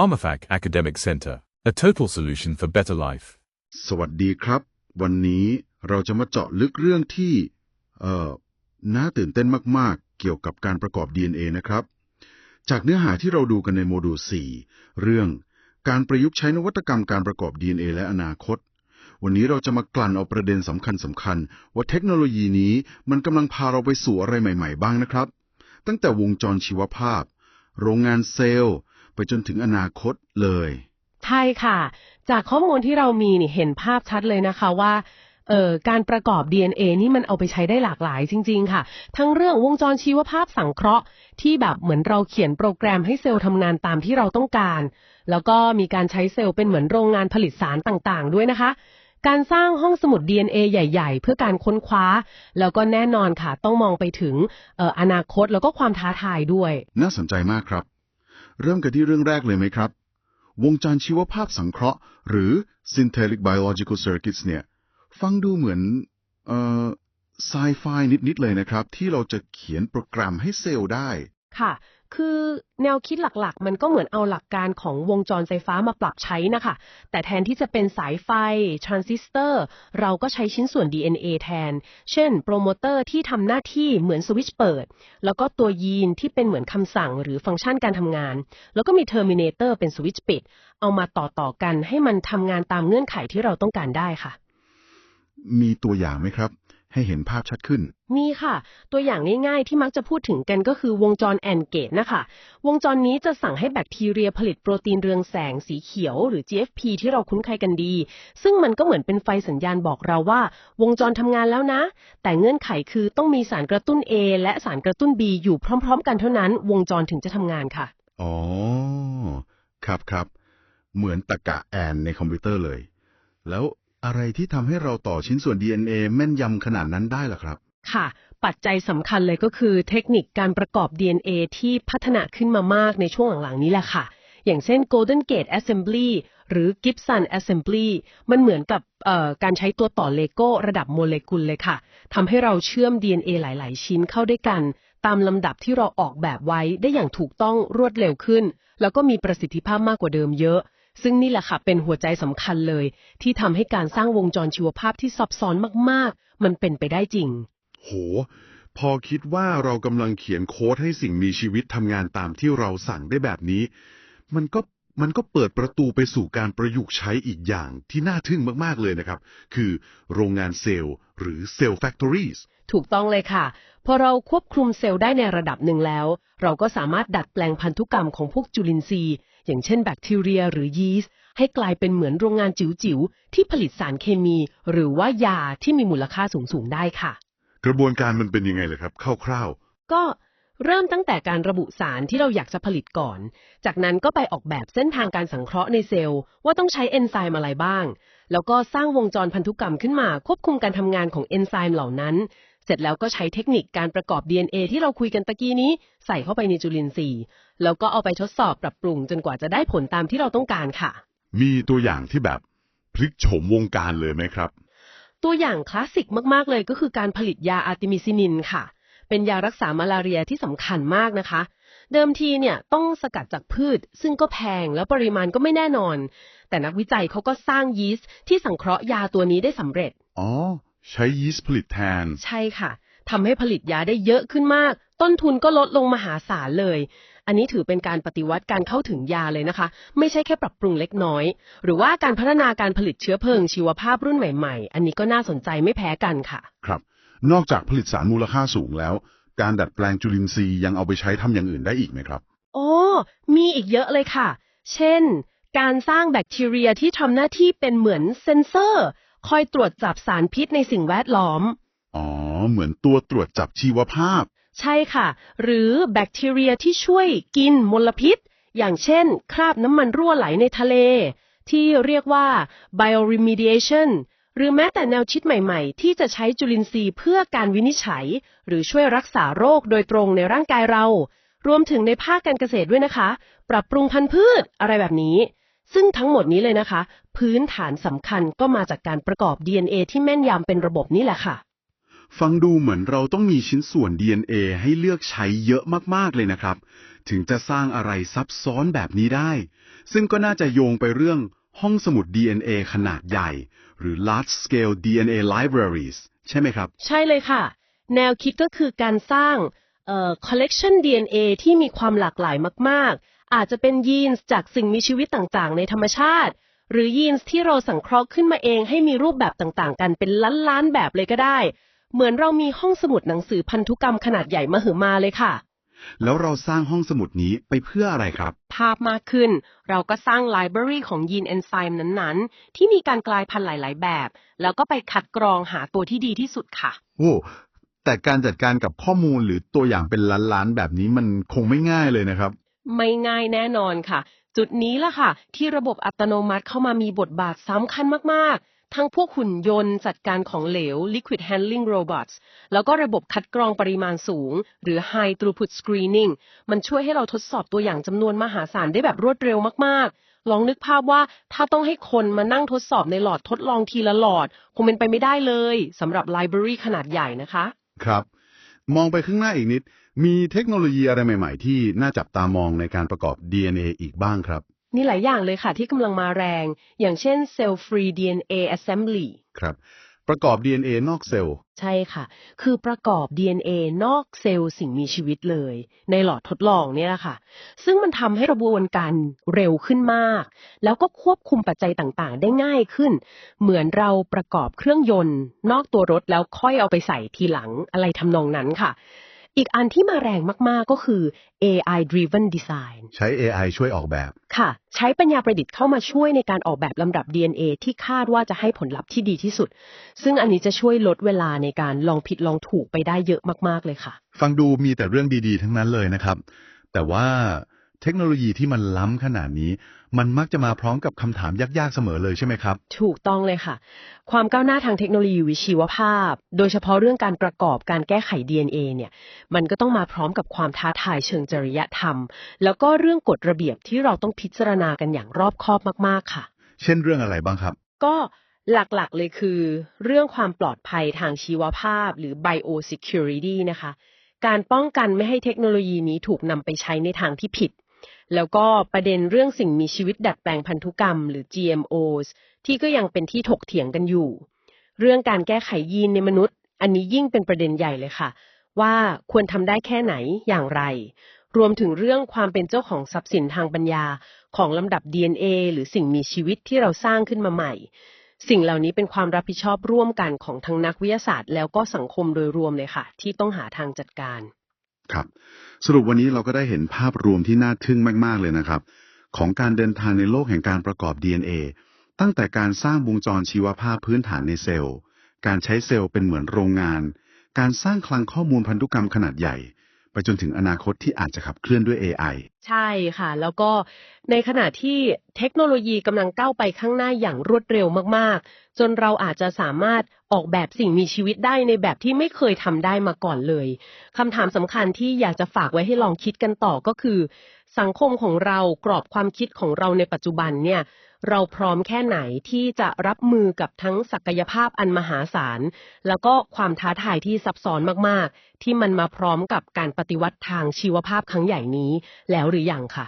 PharmaFac Academic Center, a total solution for better life. สวัสดีครับ วันนี้เราจะมาเจาะลึกเรื่องที่ เอ่อ น่าตื่นเต้นมาก ๆ เกี่ยวกับการประกอบ DNA นะครับ จากเนื้อหาที่เราดูกันในโมดูล 4 เรื่องการประยุกต์ใช้นวัตกรรมการประกอบ DNA และอนาคต วันนี้เราจะมากลั่นเอาประเด็นสำคัญสำคัญๆว่าเทคโนโลยีนี้มันกำลังพาเราไปสู่อะไรใหม่ ๆ บ้างนะครับ ตั้งแต่วงจรชีวภาพ โรงงานเซลล์ ไปจนถึงอนาคตเลย ใช่ค่ะ จากข้อมูลที่เรามีนี่เห็นภาพชัดเลยนะคะว่าเอ่อการประกอบ DNA นี่มันเอาไปใช้ได้หลากหลายจริง ๆ ค่ะ ทั้งเรื่องวงจรชีวภาพสังเคราะห์ ที่แบบเหมือนเราเขียนโปรแกรมให้เซลล์ทำงานตามที่เราต้องการ แล้วก็มีการใช้เซลล์เป็นเหมือนโรงงานผลิตสารต่างๆ ด้วยนะคะ การสร้างห้องสมุด DNA ใหญ่ ๆ เพื่อการค้นคว้า แล้วก็แน่นอนค่ะ ต้องมองไปถึงเอ่ออนาคตแล้วก็ความท้าทายด้วย น่าสนใจมากครับ เริ่มกันที่เรื่องแรกเลยไหมครับ วงจรชีวภาพสังเคราะห์ หรือ synthetic biological circuits เนี่ย ฟังดูเหมือนเอ่อไซไฟนิด ๆ เลยนะครับ ที่เราจะเขียนโปรแกรมให้เซลล์ได้ ค่ะ คือแนวคิดหลักๆ มันก็เหมือนเอาหลักการของวงจรไฟฟ้ามาปรับใช้นะคะ แต่แทนที่จะเป็นสายไฟ ทรานซิสเตอร์ เราก็ใช้ชิ้นส่วน DNA แทน เช่น โปรโมเตอร์ที่ทำหน้าที่เหมือนสวิตช์เปิด แล้วก็ตัวยีนที่เป็นเหมือนคำสั่งหรือฟังก์ชันการทำงาน แล้วก็มีเทอร์มินเตอร์เป็นสวิตช์ปิด เอามาต่อๆกันให้มันทำงานตามเงื่อนไขที่เราต้องการได้ค่ะ มีตัวอย่างไหมครับ ให้เห็นภาพชัดขึ้น มีค่ะ ตัวอย่างง่ายๆที่มักจะพูดถึงกันก็คือวงจรแอนเกตนะคะ วงจรนี้จะสั่งให้แบคทีเรียผลิตโปรตีนเรืองแสงสีเขียว หรือ GFP ที่เราคุ้นเคยกันดี ซึ่งมันก็เหมือนเป็นไฟสัญญาณบอกเราว่า วงจรทำงานแล้วนะ แต่เงื่อนไขคือต้องมีสารกระตุ้น A และสารกระตุ้น B อยู่พร้อม ๆ กันเท่านั้น วงจรถึงจะทำงานค่ะ อ๋อ ครับครับ เหมือนตะกะแอนในคอมพิวเตอร์เลย แล้ว อะไรที่ทำให้เราต่อชิ้นส่วน DNA แม่นยำขนาดนั้นได้ล่ะครับ ค่ะ ปัจจัยสำคัญเลยก็คือเทคนิคการประกอบ DNA ที่พัฒนาขึ้นมามากในช่วงหลังๆนี้แหละค่ะ อย่างเช่น Golden Gate Assembly หรือ Gibson Assembly มันเหมือนกับการใช้ตัวต่อเลโก้ระดับโมเลกุลเลยค่ะทำให้เราเชื่อม DNA หลาย ๆ ชิ้นเข้าด้วยกัน ตามลำดับที่เราออกแบบไว้ได้อย่างถูกต้องรวดเร็วขึ้น แล้วก็มีประสิทธิภาพมากกว่าเดิมเยอะ ซึ่งนี่แหละค่ะเป็นหัวใจสำคัญเลย ที่ทำให้การสร้างวงจรชีวภาพที่ซับซ้อนมากๆ มันเป็นไปได้จริง โห พอคิดว่าเรากำลังเขียนโค้ดให้สิ่งมีชีวิตทำงานตามที่เราสั่งได้แบบนี้ มันก็ มันก็เปิดประตูไปสู่การประยุกต์ใช้อีกอย่างที่น่าทึ่งมาก ๆ เลยนะครับ คือโรงงานเซลล์หรือเซลล์แฟคทอรี่ถูกต้องเลยค่ะ พอเราควบคุมเซลล์ได้ในระดับหนึ่งแล้ว เราก็สามารถดัดแปลงพันธุกรรมของพวกจุลินทรีย์ อย่างเช่นแบคทีเรียหรือยีสต์ให้กลายเป็นเหมือนโรงงานจิ๋วๆ ที่ผลิตสารเคมี หรือว่ายาที่มีมูลค่าสูงๆ ได้ค่ะ กระบวนการมันเป็นยังไงเลยครับคร่าวก็ เริ่มตั้งแต่การระบุสารที่เราอยากจะผลิตก่อน จากนั้นก็ไปออกแบบเส้นทางการสังเคราะห์ในเซลล์ ว่าต้องใช้เอนไซม์อะไรบ้าง แล้วก็สร้างวงจรพันธุกรรมขึ้นมาควบคุมการทำงานของเอนไซม์เหล่านั้น เสร็จแล้วก็ใช้เทคนิคการประกอบ DNA ที่เราคุยกันตะกี้นี้ใส่เข้าไปในจุลินทรีย์ แล้วก็เอาไปทดสอบปรับปรุงจนกว่าจะได้ผลตามที่เราต้องการค่ะๆมีตัวอย่างที่แบบพลิกโฉมวงการเลยไหมครับ ตัวอย่างคลาสสิกมากๆเลยก็คือการผลิตยาอาร์ติมิซินินค่ะ เป็นยารักษามาลาเรียที่สำคัญมากนะคะ เดิมทีเนี่ยต้องสกัดจากพืช ซึ่งก็แพงแล้วปริมาณก็ไม่แน่นอน แต่นักวิจัยเขาก็สร้างยีสต์ที่สังเคราะห์ยาตัวนี้ได้สำเร็จ อ๋อ ใช้ยีสต์ผลิตแทน ใช่ค่ะทำให้ผลิตยาได้เยอะขึ้นมาก ต้นทุนก็ลดลงมหาศาลเลย อันนี้ถือเป็นการปฏิวัติการเข้าถึงยาเลยนะคะ ไม่ใช่แค่ปรับปรุงเล็กน้อย หรือว่าการพัฒนาการผลิตเชื้อเพลิงชีวภาพรุ่นใหม่ๆ อันนี้ก็น่าสนใจไม่แพ้กันค่ะ ครับ นอกจากผลิตสารมูลค่าสูงแล้ว การดัดแปลงจุลินทรีย์ยังเอาไปใช้ทำอย่างอื่นได้อีกไหมครับ โอ้มีอีกเยอะเลยค่ะ เช่น การสร้างแบคทีเรียที่ทำหน้าที่เป็นเหมือนเซนเซอร์ คอยตรวจจับสารพิษในสิ่งแวดล้อม อ๋อ เหมือนตัวตรวจจับชีวภาพ ใช่ค่ะ หรือแบคทีเรียที่ช่วยกินมลพิษ อย่างเช่น คราบน้ำมันรั่วไหลในทะเล ที่เรียกว่า bioremediation ห รือแม้แต่แนวคิดใหม่ๆ ที่จะใช้จุลินทรีย์เพื่อการวินิจฉัย หรือช่วยรักษาโรคโดยตรงในร่างกายเรา รวมถึงในภาคการเกษตรด้วยนะคะ ปรับปรุงพันธุ์พืชอะไรแบบนี้ ซึ่งทั้งหมดนี้เลยนะคะ พื้นฐานสำคัญก็มาจากการประกอบ DNA ที่แม่นยำเป็นระบบนี่แหละค่ะ ฟังดูเหมือนเราต้องมีชิ้นส่วน DNA ให้เลือกใช้เยอะมากๆเลยนะครับ ถึงจะสร้างอะไรซับซ้อนแบบนี้ได้ ซึ่งก็น่าจะโยงไปเรื่อง ห้องสมุด DNA ขนาดใหญ่ หรือ large scale DNA libraries ใช่ไหมครับ ใช่เลยค่ะ แนวคิดก็คือการสร้างเอ่อ collection DNA ที่มีความหลากหลายมาก ๆ อาจจะเป็นยีนส์จากสิ่งมีชีวิตต่างๆ ในธรรมชาติ หรือยีนส์ที่เราสังเคราะห์ขึ้นมาเองให้มีรูปแบบต่างๆ กันเป็นล้านๆ แบบเลยก็ได้ เหมือนเรามีห้องสมุดหนังสือพันธุกรรมขนาดใหญ่มหึมาเลยค่ะ แล้วเราสร้างห้องสมุดนี้ไปเพื่ออะไรครับ ภาพมากขึ้น เราก็สร้างไลบรารีของยีนเอนไซม์นั้นๆ ที่มีการกลายพันธุ์หลาย ๆ แบบ แล้วก็ไปคัดกรองหาตัวที่ดีที่สุดค่ะ โอ้แต่การจัดการกับข้อมูลหรือตัวอย่างเป็นล้านๆ แบบนี้มันคงไม่ง่ายเลยนะครับ ไม่ง่ายแน่นอนค่ะ จุดนี้ล่ะค่ะ ที่ระบบอัตโนมัติเข้ามามีบทบาทสำคัญมากๆ ทั้งพวกหุ่นยนต์จัดการของเหลว liquid handling robots แล้วก็ระบบคัดกรองปริมาณสูง หรือ high throughput screening มันช่วยให้เราทดสอบตัวอย่างจำนวนมหาศาลได้แบบรวดเร็วมากๆ ลองนึกภาพว่าถ้าต้องให้คนมานั่งทดสอบในหลอดทดลองทีละหลอด คงเป็นไปไม่ได้เลยสำหรับไลบรารีขนาดใหญ่นะคะ ครับ มองไปข้างหน้าอีกนิด มีเทคโนโลยีอะไรใหม่ ๆ ที่น่าจับตามองในการประกอบ DNA อีกบ้างครับ มีหลายอย่างเลยค่ะที่กำลังมาแรง อย่างเช่น cell free DNA assembly ครับ ประกอบ DNA นอกเซลล์ ใช่ค่ะ คือประกอบ DNA นอกเซลล์สิ่งมีชีวิตเลย ในหลอดทดลองเนี่ยแหละค่ะ ซึ่งมันทำให้กระบวนการเร็วขึ้นมาก แล้วก็ควบคุมปัจจัยต่างๆ ได้ง่ายขึ้น เหมือนเราประกอบเครื่องยนต์ นอกตัวรถแล้วค่อยเอาไปใส่ทีหลังอะไรทำนองนั้นค่ะ อีกอันที่มาแรงมากๆก็คือ AI driven design ใช้ AI ช่วยออกแบบ ค่ะ ใช้ปัญญาประดิษฐ์เข้ามาช่วยในการออกแบบลำดับ DNA ที่คาดว่าจะให้ผลลัพธ์ที่ดีที่สุด ซึ่งอันนี้จะช่วยลดเวลาในการลองผิดลองถูกไปได้เยอะมากๆเลยค่ะ ฟังดูมีแต่เรื่องดีๆ ทั้งนั้นเลยนะครับ แต่ว่า เทคโนโลยีที่มันล้ำขนาดนี้ มันมักจะมาพร้อมกับคำถามยากๆเสมอเลยใช่ไหมครับ ถูกต้องเลยค่ะ ความก้าวหน้าทางเทคโนโลยีวิชีวภาพ โดยเฉพาะเรื่องการประกอบการแก้ไข DNA เนี่ย มันก็ต้องมาพร้อมกับความท้าทายเชิงจริยธรรม แล้วก็เรื่องกฎระเบียบที่เราต้องพิจารณากันอย่างรอบคอบมากๆค่ะ เช่นเรื่องอะไรบ้างครับ ก็หลักๆ เลยคือ เรื่องความปลอดภัยทางชีวภาพ หรือ biosecurity นะคะ การป้องกันไม่ให้เทคโนโลยีนี้ถูกนำไปใช้ในทางที่ผิด แล้วก็ประเด็นเรื่องสิ่งมีชีวิตดัดแปลงพันธุกรรมหรือ GMOs ที่ก็ยังเป็นที่ถกเถียงกันอยู่ เรื่องการแก้ไขยีนในมนุษย์ อันนี้ยิ่งเป็นประเด็นใหญ่เลยค่ะ ว่าควรทำได้แค่ไหนอย่างไร รวมถึงเรื่องความเป็นเจ้าของทรัพย์สินทางปัญญาของลำดับ DNA หรือสิ่งมีชีวิตที่เราสร้างขึ้นมาใหม่ สิ่งเหล่านี้เป็นความรับผิดชอบร่วมกันของทั้งนักวิทยาศาสตร์ แล้วก็สังคมโดยรวมเลยค่ะ ที่ต้องหาทางจัดการ ครับ สรุปวันนี้เราก็ได้เห็นภาพรวมที่น่าทึ่งมาก ๆ เลยนะครับ ของการเดินทางในโลกแห่งการประกอบ DNA ตั้งแต่การสร้างวงจรชีวภาพพื้นฐานในเซลล์ การใช้เซลล์เป็นเหมือนโรงงาน การสร้างคลังข้อมูลพันธุกรรมขนาดใหญ่ ไปจนถึงอนาคตที่อาจจะขับเคลื่อนด้วย AI ใช่ค่ะ แล้วก็ในขณะที่เทคโนโลยีกำลังก้าวไปข้างหน้าอย่างรวดเร็วมากๆ จนเราอาจจะสามารถออกแบบสิ่งมีชีวิตได้ในแบบที่ไม่เคยทำได้มาก่อนเลยคำถามสำคัญที่อยากจะฝากไว้ให้ลองคิดกันต่อก็คือ สังคมของเรากรอบความคิดของเราในปัจจุบันเนี่ย เราพร้อมแค่ไหนที่จะรับมือกับทั้งศักยภาพอันมหาศาล แล้วก็ความท้าทายที่ซับซ้อนมาก ๆ ที่มันมาพร้อมกับการปฏิวัติทางชีวภาพครั้งใหญ่นี้แล้วหรือยังค่ะ